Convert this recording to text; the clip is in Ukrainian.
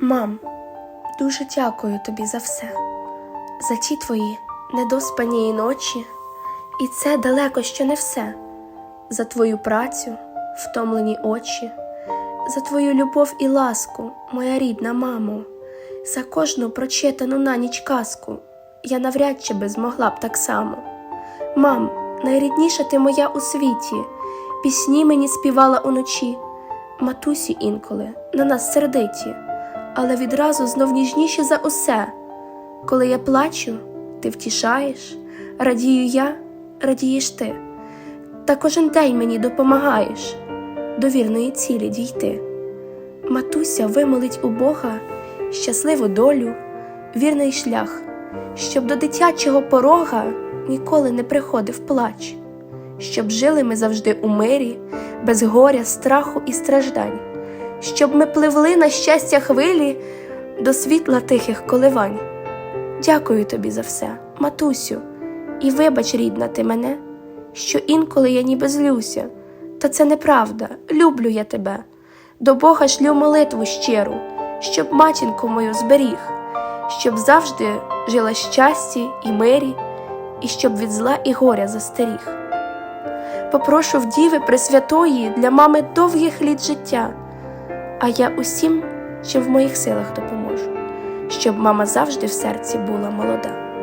Мам, дуже дякую тобі за все, за ті твої недоспані ночі, і це далеко ще не все, за твою працю, втомлені очі, за твою любов і ласку, моя рідна мамо, за кожну прочитану на ніч казку. Я навряд чи би змогла б так само. Мам, найрідніша ти моя у світі, пісні мені співала уночі, матусі інколи на нас сердиті, але відразу знов ніжніші за усе. Коли я плачу, ти втішаєш, радію я, радієш ти, та кожен день мені допомагаєш до вірної цілі дійти. Матуся вимолить у Бога щасливу долю, вірний шлях, щоб до дитячого порога ніколи не приходив плач, щоб жили ми завжди у мирі, без горя, страху і страждань, щоб ми пливли на щастя хвилі до світла тихих коливань. Дякую тобі за все, матусю, і вибач, рідна, ти мене, що інколи я ніби злюся, та це неправда, люблю я тебе. До Бога шлю молитву щиру, щоб матінку мою зберіг, щоб завжди жила щасті і мирі, і щоб від зла і горя застеріг. Попрошу в Діви Пресвятої для мами довгих літ життя, а я усім, що в моїх силах допоможу, щоб мама завжди в серці була молода.